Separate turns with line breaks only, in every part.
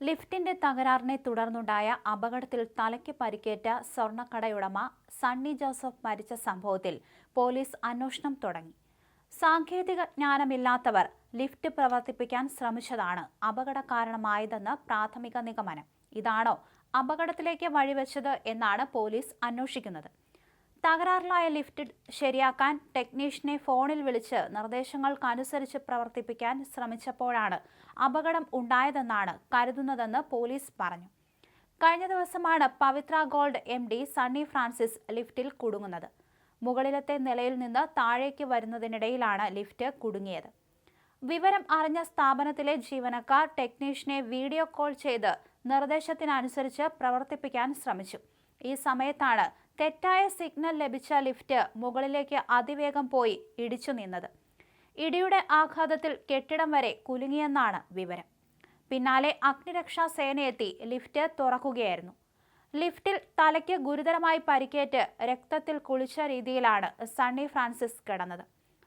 ലിഫ്റ്റിന്റെ തകരാറിനെ തുടർന്നുണ്ടായ അപകടത്തിൽ തലയ്ക്ക് പരിക്കേറ്റ സ്വർണക്കടയുടമ സണ്ണി ജോസഫ് മരിച്ച സംഭവത്തിൽ പോലീസ് അന്വേഷണം തുടങ്ങി. സാങ്കേതിക ജ്ഞാനമില്ലാത്തവർ ലിഫ്റ്റ് പ്രവർത്തിപ്പിക്കാൻ ശ്രമിച്ചതാണ് അപകട കാരണമായതെന്ന് പ്രാഥമിക നിഗമനം. ഇതാണോ അപകടത്തിലേക്ക് വഴിവെച്ചത് എന്നാണ് പോലീസ് അന്വേഷിക്കുന്നത്. തകരാറിലായ ലിഫ്റ്റ് ശരിയാക്കാൻ ടെക്നീഷ്യനെ ഫോണിൽ വിളിച്ച് നിർദ്ദേശങ്ങൾക്കനുസരിച്ച് പ്രവർത്തിപ്പിക്കാൻ ശ്രമിച്ചപ്പോഴാണ് അപകടം ഉണ്ടായതെന്നാണ് കരുതുന്നതെന്ന് പോലീസ് പറഞ്ഞു. കഴിഞ്ഞ ദിവസമാണ് Pavithra Gold M D Sunny Francis ലിഫ്റ്റിൽ കുടുങ്ങുന്നത്. മുകളിലത്തെ നിലയിൽ നിന്ന് താഴേക്ക് വരുന്നതിനിടയിലാണ് ലിഫ്റ്റ് കുടുങ്ങിയത്. വിവരം അറിഞ്ഞ സ്ഥാപനത്തിലെ ജീവനക്കാർ ടെക്നീഷ്യനെ വീഡിയോ കോൾ ചെയ്ത് നിർദ്ദേശത്തിനനുസരിച്ച് പ്രവർത്തിപ്പിക്കാൻ ശ്രമിച്ചു. ഈ സമയത്താണ് തെറ്റായ സിഗ്നൽ ലഭിച്ച ലിഫ്റ്റ് മുകളിലേക്ക് അതിവേഗം പോയി ഇടിച്ചു നിന്നത്. ഇടിയുടെ ആഘാതത്തിൽ കെട്ടിടം വരെ കുലുങ്ങിയെന്നാണ് വിവരം. പിന്നാലെ അഗ്നിരക്ഷാ സേനയെത്തി ലിഫ്റ്റ് തുറക്കുകയായിരുന്നു. ലിഫ്റ്റിൽ തലയ്ക്ക് ഗുരുതരമായി പരിക്കേറ്റ് രക്തത്തിൽ കുളിച്ച രീതിയിലാണ് സണ്ണി ഫ്രാൻസിസ് കിടന്നത്.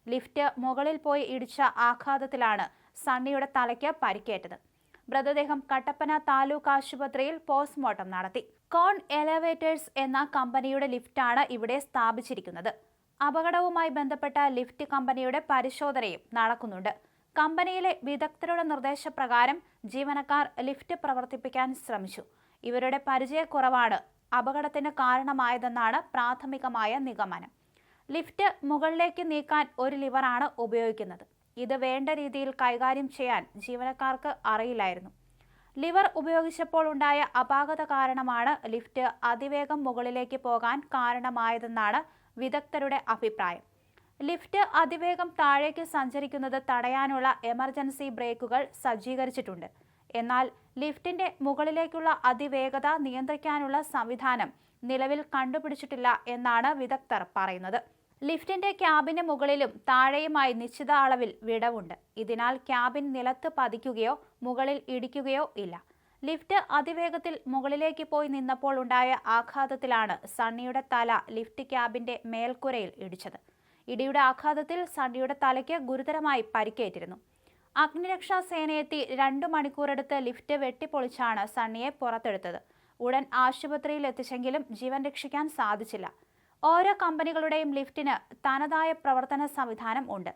ലിഫ്റ്റ് മുകളിൽ പോയി ഇടിച്ച ആഘാതത്തിലാണ് സണ്ണിയുടെ തലയ്ക്ക് പരിക്കേറ്റത്. മൃതദേഹം കട്ടപ്പന താലൂക്ക് ആശുപത്രിയിൽ പോസ്റ്റ്മോർട്ടം നടത്തി. കോൺ എലവേറ്റേഴ്സ് എന്ന കമ്പനിയുടെ ലിഫ്റ്റാണ് ഇവിടെ സ്ഥാപിച്ചിരിക്കുന്നത്. അപകടവുമായി ബന്ധപ്പെട്ട ലിഫ്റ്റ് കമ്പനിയുടെ പരിശോധനയും നടക്കുന്നുണ്ട്. കമ്പനിയിലെ വിദഗ്ധരുടെ നിർദ്ദേശപ്രകാരം ജീവനക്കാർ ലിഫ്റ്റ് പ്രവർത്തിപ്പിക്കാൻ ശ്രമിച്ചു. ഇവരുടെ പരിചയക്കുറവാണ് അപകടത്തിന് കാരണമായതെന്നാണ് പ്രാഥമികമായ നിഗമനം. ലിഫ്റ്റ് മുകളിലേക്ക് നീക്കാൻ ഒരു ലിവറാണ് ഉപയോഗിക്കുന്നത്. ഇത് വേണ്ട രീതിയിൽ കൈകാര്യം ചെയ്യാൻ ജീവനക്കാർക്ക് അറിയില്ലായിരുന്നു. ലിവർ ഉപയോഗിച്ചപ്പോൾ ഉണ്ടായ അപാകത കാരണമാണ് ലിഫ്റ്റ് അതിവേഗം മുകളിലേക്ക് പോകാൻ കാരണമായതെന്നാണ് വിദഗ്ധരുടെ അഭിപ്രായം. ലിഫ്റ്റ് അതിവേഗം താഴേക്ക് സഞ്ചരിക്കുന്നത് തടയാനുള്ള എമർജൻസി ബ്രേക്കുകൾ സജ്ജീകരിച്ചിട്ടുണ്ട്. എന്നാൽ ലിഫ്റ്റിന്റെ മുകളിലേക്കുള്ള അതിവേഗത നിയന്ത്രിക്കാനുള്ള സംവിധാനം നിലവിൽ കണ്ടുപിടിച്ചിട്ടില്ല എന്നാണ് വിദഗ്ധർ പറയുന്നത്. ലിഫ്റ്റിന്റെ ക്യാബിന് മുകളിലും താഴെയുമായി നിശ്ചിത അളവിൽ വിടവുണ്ട്. ഇതിനാൽ ക്യാബിൻ നിലത്ത് പതിക്കുകയോ മുകളിൽ ഇടിക്കുകയോ ഇല്ല. ലിഫ്റ്റ് അതിവേഗത്തിൽ മുകളിലേക്ക് പോയി നിന്നപ്പോൾ ഉണ്ടായ ആഘാതത്തിലാണ് സണ്ണിയുടെ തല ലിഫ്റ്റ് ക്യാബിന്റെ മേൽക്കുരയിൽ ഇടിച്ചത്. ഇടിയുടെ ആഘാതത്തിൽ സണ്ണിയുടെ തലയ്ക്ക് ഗുരുതരമായി പരിക്കേറ്റിരുന്നു. അഗ്നിരക്ഷാ സേനയെത്തി രണ്ടു മണിക്കൂറെടുത്ത് ലിഫ്റ്റ് വെട്ടിപ്പൊളിച്ചാണ് സണ്ണിയെ പുറത്തെടുത്തത്. ഉടൻ ആശുപത്രിയിൽ എത്തിച്ചെങ്കിലും ജീവൻ രക്ഷിക്കാൻ സാധിച്ചില്ല. ഓരോ കമ്പനികളുടെയും ലിഫ്റ്റിന് തനതായ പ്രവർത്തന സംവിധാനം ഉണ്ട്.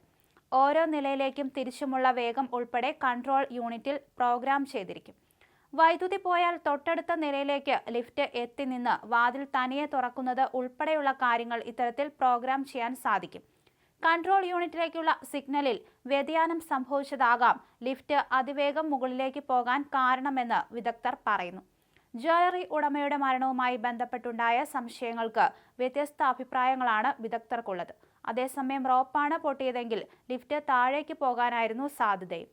ഓരോ നിലയിലേക്കും തിരിച്ചുമുള്ള വേഗം ഉൾപ്പെടെ കൺട്രോൾ യൂണിറ്റിൽ പ്രോഗ്രാം ചെയ്തിരിക്കും. വൈദ്യുതി പോയാൽ തൊട്ടടുത്ത നിലയിലേക്ക് ലിഫ്റ്റ് എത്തി നിന്ന് വാതിൽ തനിയെ തുറക്കുന്നത് ഉൾപ്പെടെയുള്ള കാര്യങ്ങൾ ഇത്തരത്തിൽ പ്രോഗ്രാം ചെയ്യാൻ സാധിക്കും. കൺട്രോൾ യൂണിറ്റിലേക്കുള്ള സിഗ്നലിൽ വ്യതിയാനം സംഭവിച്ചതാകാം ലിഫ്റ്റ് അതിവേഗം മുകളിലേക്ക് പോകാൻ കാരണമെന്ന് വിദഗ്ധർ പറയുന്നു. ജ്വല്ലറി ഉടമയുടെ മരണവുമായി ബന്ധപ്പെട്ടുണ്ടായ സംശയങ്ങൾക്ക് വ്യത്യസ്ത അഭിപ്രായങ്ങളാണ് വിദഗ്ധർക്കുള്ളത്. അതേസമയം റോപ്പാണ് പൊട്ടിയതെങ്കിൽ ലിഫ്റ്റ് താഴേക്ക് പോകാനായിരുന്നു സാധ്യതയും.